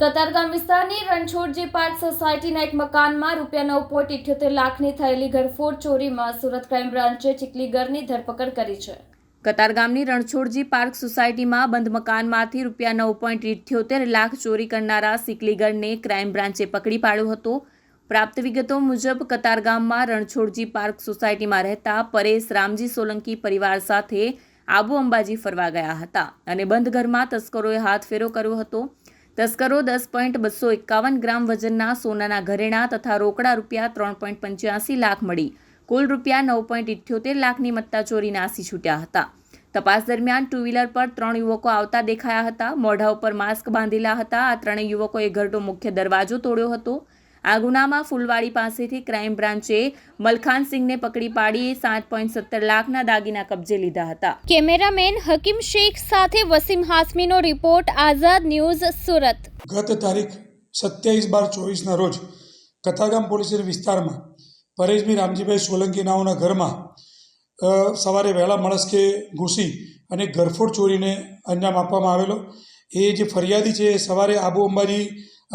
કતારગામ વિસ્તારની રણછોડજી પાર્ક સોસાયટીના એક મકાનમાં રૂપિયા નવ પોઈન્ટ ઇઠ્યોતેર લાખની થયેલી ઘરફોડ ચોરીમાં સુરત ક્રાઇમ બ્રાન્ચે ચીખલીગરની ધરપકડ કરી છે. કતારગામની રણછોડજી પાર્ક સોસાયટીમાં બંધ મકાનમાંથી રૂપિયા નવ પોઈન્ટ ઇઠ્યોતેર લાખ ચોરી કરનારા સિકલીગરને ક્રાઇમ બ્રાન્ચે પકડી પાડ્યો હતો. પ્રાપ્ત વિગતો મુજબ, કતારગામમાં રણછોડજી પાર્ક સોસાયટીમાં રહેતા પરેશ રામજી સોલંકી પરિવાર સાથે આબુ અંબાજી ફરવા ગયા હતા અને બંધ ઘરમાં તસ્કરોએ હાથફેરો કર્યો હતો. તસ્કરો દસ પોઈન્ટ બસો એકાવન ગ્રામ વજનના સોનાના ઘરેણાં તથા રોકડા રૂપિયા ત્રણ પોઈન્ટ પંચ્યાસી લાખ મળી. કુલ રૂપિયા નવ પોઈન્ટ ઇઠ્યોતેર લાખની મત્તા ચોરી નાસી છૂટ્યા હતા. તપાસ દરમિયાન ટુ વ્હીલર પર ત્રણ યુવકો આવતા દેખાયા હતા. મોઢા ઉપર માસ્ક બાંધેલા હતા. આ ત્રણેય યુવકોએ ઘરનો મુખ્ય દરવાજો તોડ્યો હતો. આ ગુનામાં ફૂલવાડી પાસેથી ક્રાઇમ બ્રાન્ચે મલખાનસિંહને પકડી પાડી સાત પોઈન્ટ સત્તર લાખના દાગીના કબજે લીધા હતા. કેમેરામેન હકીમ શેખ સાથે વસીમ હાસમીનો રિપોર્ટ આઝાદ ન્યૂઝ સુરત. ગત તારીખ સત્યાવીસ બાર ચોવીસના રોજ કથાગામ પોલીસ વિસ્તારમાં પરેશભાઈ રામજીભાઈ સોલંકી નાઓના ઘરમાં સવારે વહેલા મળસ્કે ઘૂસી અને ગરફોડ ચોરીને અંજામ આપવામાં આવેલો. એ જે ફરિયાદી છે એ સવારે આબુ અંબાજી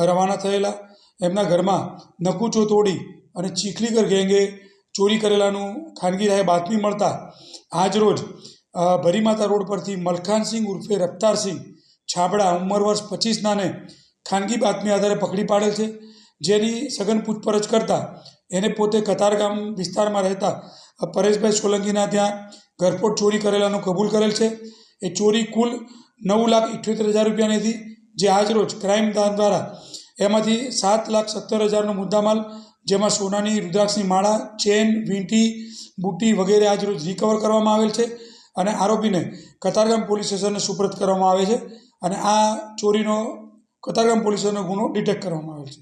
રવાના થયેલા. એમના ઘરમાં નકુચો તોડી અને ચીખલીગર ગેંગે ચોરી કરેલાનું ખાનગી રાહે બાતમી મળતા આજ રોજ અ, ભરીમાતા રોડ પરથી મલખાનસિંહ ઉર્ફે રફતારસિંહ છાબડા ઉંમર વર્ષ પચીસનાને ખાનગી બાતમી આધારે પકડી પાડેલ છે. જેની સઘન પૂછપરછ કરતાં એને પોતે કતારગામ વિસ્તારમાં રહેતા પરેશભાઈ સોલંકીના ત્યાં ઘરફોડ ચોરી કરેલાનું કબૂલ કરેલ છે. એ ચોરી કુલ નવ લાખ ઇઠ્યોતેર હજાર રૂપિયાની હતી. જે આજરોજ ક્રાઇમ દાન દ્વારા એમાંથી સાત લાખ સત્તર હજારનો મુદ્દામાલ, જેમાં સોનાની રુદ્રાક્ષની માળા, ચેન, વીંટી, બુટ્ટી વગેરે આજરોજ રિકવર કરવામાં આવેલ છે અને આરોપીને કતારગામ પોલીસ સ્ટેશનને સુપ્રત કરવામાં આવે છે અને આ ચોરીનો, કતારગામ પોલીસ સ્ટેશનનો ગુનો ડિટેક્ટ કરવામાં આવેલ છે.